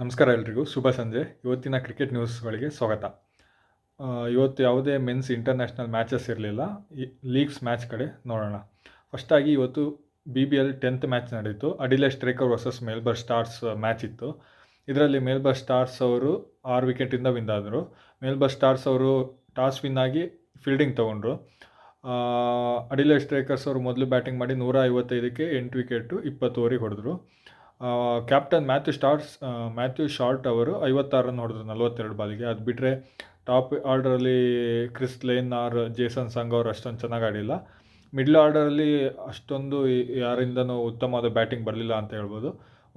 ನಮಸ್ಕಾರ ಎಲ್ರಿಗೂ, ಶುಭ ಸಂಜೆ. ಇವತ್ತಿನ ಕ್ರಿಕೆಟ್ ನ್ಯೂಸ್ಗಳಿಗೆ ಸ್ವಾಗತ. ಇವತ್ತು ಯಾವುದೇ ಮೆನ್ಸ್ ಇಂಟರ್ನ್ಯಾಷನಲ್ ಮ್ಯಾಚಸ್ ಇರಲಿಲ್ಲ. ಲೀಗ್ಸ್ ಮ್ಯಾಚ್ ಕಡೆ ನೋಡೋಣ. ಫಸ್ಟಾಗಿ ಇವತ್ತು B B L tenth match ನಡೀತು. Adelaide striker versus Melbourne stars match ಇತ್ತು. ಇದರಲ್ಲಿ ಮೇಲ್ಬರ್ ಸ್ಟಾರ್ಸ್ ಅವರು ಆರು ವಿಕೆಟಿಂದ ವಿನ್ ಆದರು. ಮೇಲ್ಬರ್ ಸ್ಟಾರ್ಸ್ ಅವರು ಟಾಸ್ ವಿನ್ ಆಗಿ ಫೀಲ್ಡಿಂಗ್ ತೊಗೊಂಡ್ರು. ಅಡಿಲೆ ಸ್ಟ್ರೈಕರ್ಸ್ ಅವರು ಮೊದಲು ಬ್ಯಾಟಿಂಗ್ ಮಾಡಿ ನೂರ ಐವತ್ತೈದಕ್ಕೆ ಎಂಟು ವಿಕೆಟು ಇಪ್ಪತ್ತು ಓವರಿಗೆ ಹೊಡೆದ್ರು. Captain Matthew Stars Matthew Short ಅವರು ಐವತ್ತಾರು ರನ್ ಹೊಡೆದ್ರು ನಲವತ್ತೆರಡು ಬಾಲಿಗೆ. ಅದು ಬಿಟ್ಟರೆ top ಆರ್ಡರಲ್ಲಿ Chris Lynn or Jason Sangha ಅವರು ಅಷ್ಟೊಂದು ಚೆನ್ನಾಗಿ ಆಡಿಲ್ಲ. ಮಿಡ್ಲ್ ಆರ್ಡರಲ್ಲಿ ಅಷ್ಟೊಂದು ಯಾರಿಂದನೂ ಉತ್ತಮವಾದ ಬ್ಯಾಟಿಂಗ್ ಬರಲಿಲ್ಲ ಅಂತ ಹೇಳ್ಬೋದು.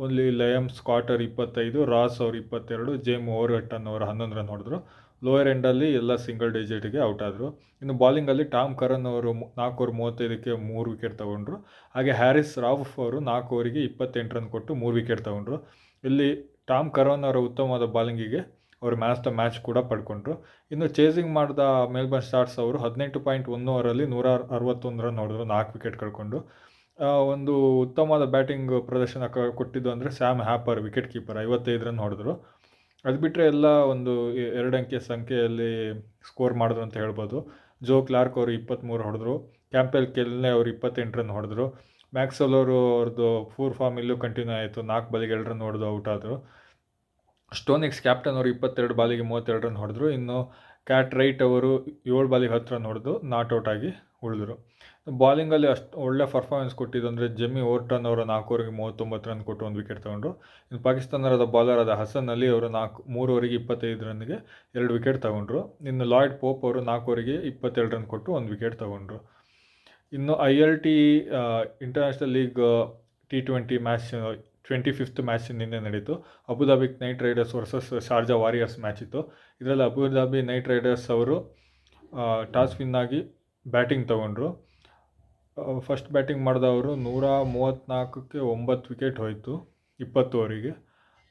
ಓನ್ಲಿ ಲಯಮ್ ಸ್ಕಾಟರ್ ಇಪ್ಪತ್ತೈದು ರಾಸ್ ಅವರು ಇಪ್ಪತ್ತೆರಡು ಜೇಮ್ ಓವರ್ಟನ್ ಅವರು ಹನ್ನೊಂದು ರನ್ ಹೊಡೆದ್ರು. ಲೋಯರ್ ಎಂಡಲ್ಲಿ ಎಲ್ಲ ಸಿಂಗಲ್ ಡಿಜಿಟ್ಗೆ ಔಟ್ ಆದರು. ಇನ್ನು ಬಾಲಿಂಗಲ್ಲಿ ಟಾಮ್ ಕರನ್ ಅವರು ನಾಲ್ಕು ಓವರ್ ಮೂವತ್ತೈದಕ್ಕೆ ಮೂರು ವಿಕೆಟ್ ತಗೊಂಡ್ರು. ಹಾಗೆ ಹ್ಯಾರಿಸ್ ರಾಫ್ ಅವರು ನಾಲ್ಕು ಓವರಿಗೆ ಇಪ್ಪತ್ತೆಂಟು ರನ್ ಕೊಟ್ಟು ಮೂರು ವಿಕೆಟ್ ತಗೊಂಡ್ರು. ಇಲ್ಲಿ ಟಾಮ್ ಕರೋನ್ ಅವರ ಉತ್ತಮವಾದ ಬಾಲಿಂಗಿಗೆ ಅವರು ಮ್ಯಾಚ್ ದ ಮ್ಯಾಚ್ ಕೂಡ ಪಡ್ಕೊಂಡ್ರು. ಇನ್ನು ಚೇಸಿಂಗ್ ಮಾಡಿದ ಮೆಲ್ಬರ್ನ್ ಸ್ಟಾರ್ಸ್ ಅವರು ಹದಿನೆಂಟು ಪಾಯಿಂಟ್ ಒಂದು ಓವರಲ್ಲಿ ನೂರ ಅರವತ್ತೊಂದು ರನ್ ಹೊಡೆದ್ರು, ನಾಲ್ಕು ವಿಕೆಟ್ ಕಳ್ಕೊಂಡು. ಒಂದು ಉತ್ತಮವಾದ ಬ್ಯಾಟಿಂಗ್ ಪ್ರದರ್ಶನ ಕೊಟ್ಟಿದ್ದು ಅಂದರೆ ಸ್ಯಾಮ್ ಹ್ಯಾಪರ್ ವಿಕೆಟ್ ಕೀಪರ್ ಐವತ್ತೈದು ರನ್ ಹೊಡೆದ್ರು. ಅದು ಬಿಟ್ಟರೆ ಎಲ್ಲ ಒಂದು ಎರಡು ಅಂಕಿಯ ಸಂಖ್ಯೆಯಲ್ಲಿ ಸ್ಕೋರ್ ಮಾಡಿದ್ರು ಅಂತ ಹೇಳ್ಬೋದು. ಜೋ ಕ್ಲಾರ್ಕ್ ಅವರು ಇಪ್ಪತ್ತ್ಮೂರು ಹೊಡೆದ್ರು. ಕ್ಯಾಂಪೆಲ್ ಕೆಲ್ನೆ ಅವರು ಇಪ್ಪತ್ತೆಂಟು ರನ್ ಹೊಡೆದ್ರು. ಮ್ಯಾಕ್ಸಲ್ ಅವರು ಅವ್ರದ್ದು ಫೋರ್ ಫಾರ್ಮ್ ಇಲ್ಲೂ ಕಂಟಿನ್ಯೂ ಆಯಿತು. ನಾಲ್ಕು ಬಾಲಿಗೆ ಎರಡರನ್ನು ರನ್ ಹೊಡೆದು ಔಟ್ ಆದರು. ಸ್ಟೋನಿಕ್ಸ್ ಕ್ಯಾಪ್ಟನ್ ಅವರು ಇಪ್ಪತ್ತೆರಡು ಬಾಲಿಗೆ ಮೂವತ್ತೆರಡು ರನ್ ಹೊಡೆದ್ರು. ಇನ್ನು ಕ್ಯಾಟ್ ರೈಟ್ ಅವರು ಏಳು ಬಾಲಿಗೆ ಹತ್ತು ರನ್ ಹೊಡೆದು ನಾಟ್ ಔಟ್ ಆಗಿ ಉಳಿದ್ರು. ಬಾಲಿಂಗಲ್ಲಿ ಅಷ್ಟು ಒಳ್ಳೆ ಪರ್ಫಾರ್ಮೆನ್ಸ್ ಕೊಟ್ಟಿದ್ದು ಅಂದರೆ ಜೆಮ್ಮಿ ಓರ್ಟನ್ ಅವರು ನಾಲ್ಕು ಓವರಿಗೆ ಮೂವತ್ತೊಂಬತ್ತು ರನ್ ಕೊಟ್ಟು ಒಂದು ವಿಕೆಟ್ ತಗೊಂಡ್ರು. ಇನ್ನು ಪಾಕಿಸ್ತಾನದ ಬಾಲರ್ ಆದ ಹಸನ್ ಅಲಿ ಅವರು ನಾಲ್ಕು, ಮೂರು ಓವರಿಗೆ ಇಪ್ಪತ್ತೈದು ರನ್ಗೆ ಎರಡು ವಿಕೆಟ್ ತಗೊಂಡ್ರು. ಇನ್ನು ಲಾಯ್ಡ್ ಪೋಪ್ ಅವರು ನಾಲ್ಕು ಓವರಿಗೆ ಇಪ್ಪತ್ತೆರಡು ರನ್ ಕೊಟ್ಟು ಒಂದು ವಿಕೆಟ್ ತಗೊಂಡ್ರು. ಇನ್ನು I L T international league T twenty match twenty fifth match ನಿನ್ನೆ ನಡೀತು. Abu Dhabi night riders versus Sharjah warriors match ಇತ್ತು. ಇದರಲ್ಲಿ ಅಬುದಾಬಿ ನೈಟ್ ರೈಡರ್ಸ್ ಅವರು ಟಾಸ್ ವಿನ್ ಆಗಿ ಬ್ಯಾಟಿಂಗ್ ತಗೊಂಡ್ರು. ಫಸ್ಟ್ ಬ್ಯಾಟಿಂಗ್ ಮಾಡಿದವರು ನೂರ ಮೂವತ್ತ್ನಾಲ್ಕಕ್ಕೆ ಒಂಬತ್ತು ವಿಕೆಟ್ ಹೋಯಿತು ಇಪ್ಪತ್ತು ಓವರಿಗೆ.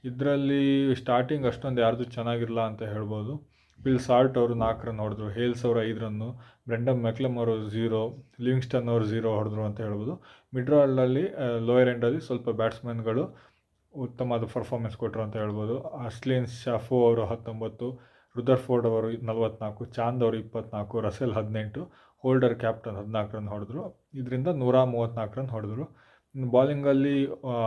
ಇದರಲ್ಲಿ ಸ್ಟಾರ್ಟಿಂಗ್ ಅಷ್ಟೊಂದು ಯಾರ್ದು ಚೆನ್ನಾಗಿರಲ್ಲ ಅಂತ ಹೇಳ್ಬೋದು. ಬಿಲ್ ಸಾಲ್ಟ್ ಅವರು ನಾಲ್ಕು ರನ್ ಹೊಡೆದ್ರು ಹೇಲ್ಸ್ ಅವರು ಐದು ರನ್ನು ಬ್ರೆಂಡಮ್ ಮೆಕ್ಲಮ್ ಅವರು ಝೀರೋ ಲಿವಿಂಗ್ಸ್ಟನ್ ಅವರು ಝೀರೋ ಹೊಡೆದ್ರು ಅಂತ ಹೇಳ್ಬೋದು. ಮಿಡ್ ಆರ್ಡಲ್ಲಿ ಲೋಯರ್ ಎಂಡಲ್ಲಿ ಸ್ವಲ್ಪ ಬ್ಯಾಟ್ಸ್ಮನ್ಗಳು ಉತ್ತಮವಾದ ಪರ್ಫಾರ್ಮೆನ್ಸ್ ಕೊಟ್ಟರು ಅಂತ ಹೇಳ್ಬೋದು. ಅಶ್ಲಿನ್ ಶಫೋ ಅವರು ಹತ್ತೊಂಬತ್ತು ರುದರ್ಫೋರ್ಡ್ ಅವರು ನಲವತ್ನಾಲ್ಕು ಚಾಂದ್ ಅವರು ಇಪ್ಪತ್ನಾಲ್ಕು ರಸೆಲ್ ಹದಿನೆಂಟು ಹೋಲ್ಡರ್ ಕ್ಯಾಪ್ಟನ್ ಹದಿನಾಲ್ಕು ರನ್ ಹೊಡೆದ್ರು. ಇದರಿಂದ ನೂರ ಮೂವತ್ತ್ನಾಲ್ಕು ರನ್ ಹೊಡೆದ್ರು. ಬಾಲಿಂಗಲ್ಲಿ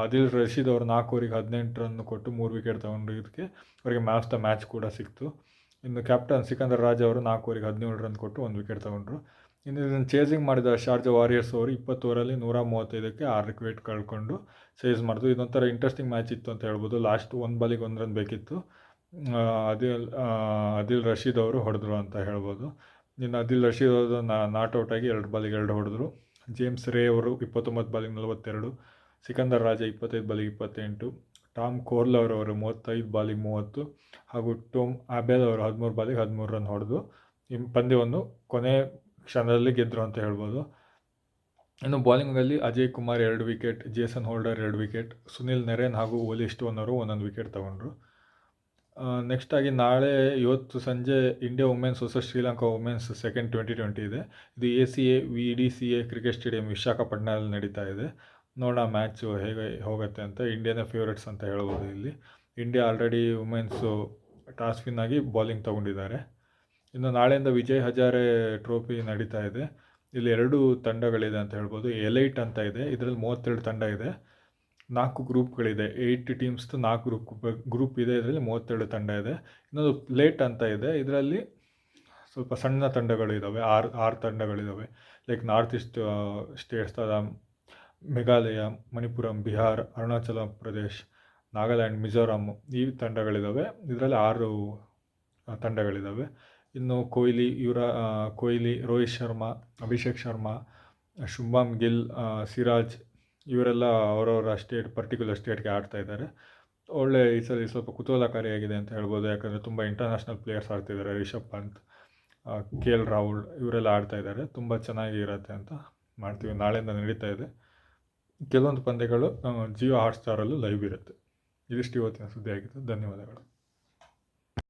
ಅದಿಲ್ ರಶೀದ್ ಅವರು ನಾಲ್ಕು ಓವರಿಗೆ ಹದಿನೆಂಟು ರನ್ ಕೊಟ್ಟು ಮೂರು ವಿಕೆಟ್ ತೊಗೊಂಡು ಇದಕ್ಕೆ ಅವರಿಗೆ ಆಫ್ ದ ಮ್ಯಾಚ್ ಕೂಡ ಸಿಕ್ತು. ಇನ್ನು ಕ್ಯಾಪ್ಟನ್ ಸಿಕಂದರ್ ರಾಜ್ ಅವರು ನಾಲ್ಕು ಓವರಿಗೆ ಹದಿನೇಳು ರನ್ ಕೊಟ್ಟು ಒಂದು ವಿಕೆಟ್ ತಗೊಂಡ್ರು. ಇನ್ನು ಇದನ್ನು ಚೇಸಿಂಗ್ ಮಾಡಿದ ಶಾರ್ಜಾ ವಾರಿಯರ್ಸ್ ಅವರು ಇಪ್ಪತ್ತು ಓವರಲ್ಲಿ ನೂರ ಮೂವತ್ತೈದಕ್ಕೆ ಆರು ವಿಕೆಟ್ ಕಳ್ಕೊಂಡು ಸೇಸ್ ಮಾಡಿದ್ರು. ಇದೊಂಥರ ಇಂಟ್ರೆಸ್ಟಿಂಗ್ ಮ್ಯಾಚ್ ಇತ್ತು ಅಂತ ಹೇಳ್ಬೋದು. ಲಾಸ್ಟ್ ಒಂದು ಬಾಲಿಗೆ ಒಂದು ರನ್ ಬೇಕಿತ್ತು. ಅದಿಲ್ ಅದಿಲ್ ರಶೀದ್ ಅವರು ಹೊಡೆದ್ರು ಅಂತ ಹೇಳ್ಬೋದು. ಇನ್ನು ಅದಿಲ್ ರಶೀದ್ ಅವರು ನಾಟ್ ಔಟ್ ಆಗಿ ಎರಡು ಬಾಲಿಗೆ ಎರಡು ಹೊಡೆದ್ರು. ಜೇಮ್ಸ್ ರೇ ಅವರು ಇಪ್ಪತ್ತೊಂಬತ್ತು ಬಾಲಿಗೆ ನಲವತ್ತೆರಡು, ಸಿಕಂದರ್ ರಾಜ ಇಪ್ಪತ್ತೈದು ಬಾಲಿಗೆ ಇಪ್ಪತ್ತೆಂಟು, ಟಾಮ್ ಕೋರ್ಲ್ ಅವರು ಮೂವತ್ತೈದು ಬಾಲಿಗೆ ಮೂವತ್ತು ಹಾಗೂ ಟೋಮ್ ಆಬೆಲ್ ಅವರು ಹದಿಮೂರು ಬಾಲಿಗೆ ಹದಿಮೂರು ರನ್ ಹೊಡೆದು. ಈ ಪಂದ್ಯವನ್ನು ಕೊನೆ ಕ್ಷಣದಲ್ಲಿ ಗೆದ್ದರು ಅಂತ ಹೇಳ್ಬೋದು. ಇನ್ನು ಬಾಲಿಂಗಲ್ಲಿ ಅಜಯ್ ಕುಮಾರ್ ಎರಡು ವಿಕೆಟ್, ಜೇಸನ್ ಹೋಲ್ಡರ್ ಎರಡು ವಿಕೆಟ್, ಸುನಿಲ್ ನೆರೇನ್ ಹಾಗೂ ಓಲಿ ಸ್ಟೋನ್ ಅವರು ಒಂದೊಂದು ವಿಕೆಟ್ ತಗೊಂಡ್ರು. ನೆಕ್ಸ್ಟ್ ಆಗಿ ನಾಳೆ ಇವತ್ತು ಸಂಜೆ India women's versus Sri Lanka women's second twenty twenty ಇದೆ. ಇದು A C A V D C A cricket stadium ವಿಶಾಖಪಟ್ಟಣದಲ್ಲಿ ನಡೀತಾ ಇದೆ. ನೋಡೋಣ ಮ್ಯಾಚು ಹೇಗೆ ಹೋಗುತ್ತೆ ಅಂತ ಇಂಡಿಯಾನೇ ಫೇವ್ರೇಟ್ಸ್ ಅಂತ ಹೇಳ್ಬೋದು ಇಲ್ಲಿ. India already women's toss win ಆಗಿ ಬೌಲಿಂಗ್ ತೊಗೊಂಡಿದ್ದಾರೆ. ಇನ್ನು ನಾಳೆಯಿಂದ ವಿಜಯ್ ಹಜಾರೆ ಟ್ರೋಫಿ ನಡೀತಾ ಇದೆ. ಇಲ್ಲಿ ಎರಡು ತಂಡಗಳಿದೆ ಅಂತ ಹೇಳ್ಬೋದು. ಎಲೈಟ್ ಅಂತ ಇದೆ. ಇದರಲ್ಲಿ ಮೂವತ್ತೆರಡು ತಂಡ ಇದೆ. ನಾಲ್ಕು ಗ್ರೂಪ್ಗಳಿದೆ. ಏಯ್ಟ್ ಟೀಮ್ಸ್ದು ನಾಲ್ಕು ಗ್ರೂಪ್ ಗ್ರೂಪ್ ಇದೆ. ಇದರಲ್ಲಿ ಮೂವತ್ತೆರಡು ತಂಡ ಇದೆ. ಇನ್ನೊಂದು ಪ್ಲೇಟ್ ಅಂತ ಇದೆ. ಇದರಲ್ಲಿ ಸ್ವಲ್ಪ ಸಣ್ಣ ತಂಡಗಳು ಇದ್ದಾವೆ ಆರು ಆರು ತಂಡಗಳಿದ್ದಾವೆ ಲೈಕ್ ನಾರ್ತ್ ಈಸ್ಟ್ ಸ್ಟೇಟ್ಸ್ ಅದ ಮೇಘಾಲಯ, ಮಣಿಪುರಂ, ಬಿಹಾರ್, ಅರುಣಾಚಲ ಪ್ರದೇಶ್, ನಾಗಾಲ್ಯಾಂಡ್ ಮಿಜೋರಾಮ್ ಈ ತಂಡಗಳಿದ್ದಾವೆ ಇದರಲ್ಲಿ ಆರು ತಂಡಗಳಿದ್ದಾವೆ ಇನ್ನು ಕೊಹ್ಲಿ ಇವರ ಕೊಹ್ಲಿ, ರೋಹಿತ್ ಶರ್ಮಾ, ಅಭಿಷೇಕ್ ಶರ್ಮಾ ಶುಭಮ್ ಗಿಲ್ ಸಿರಾಜ್ ಇವರೆಲ್ಲ ಅವರವರ ಸ್ಟೇಟ್ ಪರ್ಟಿಕ್ಯುಲರ್ ಸ್ಟೇಟ್ಗೆ ಆಡ್ತಾ ಇದ್ದಾರೆ. ಒಳ್ಳೆ ಈ ಸಲ ಸ್ವಲ್ಪ ಕುತೂಹಲಕಾರಿಯಾಗಿದೆ ಅಂತ ಹೇಳ್ಬೋದು. ಯಾಕಂದರೆ ತುಂಬ ಇಂಟರ್ನ್ಯಾಷನಲ್ ಪ್ಲೇಯರ್ಸ್ ಆಡ್ತಿದ್ದಾರೆ. ರಿಷಬ್ ಪಂತ್ ಕೆ ಎಲ್ ರಾಹುಲ್ ಇವರೆಲ್ಲ ಆಡ್ತಾ ಇದ್ದಾರೆ. ತುಂಬ ಚೆನ್ನಾಗಿ ಇರುತ್ತೆ ಅಂತ ಮಾಡ್ತೀವಿ. ನಾಳೆಯಿಂದ ನಡೀತಾ ಇದೆ. ಕೆಲವೊಂದು ಪಂದ್ಯಗಳು ಜಿಯೋ ಹಾಟ್ಸ್ಟಾರಲ್ಲೂ ಲೈವ್ ಇರುತ್ತೆ. ಇದಿಷ್ಟು ಇವತ್ತಿನ ಸುದ್ದಿ ಧನ್ಯವಾದಗಳು.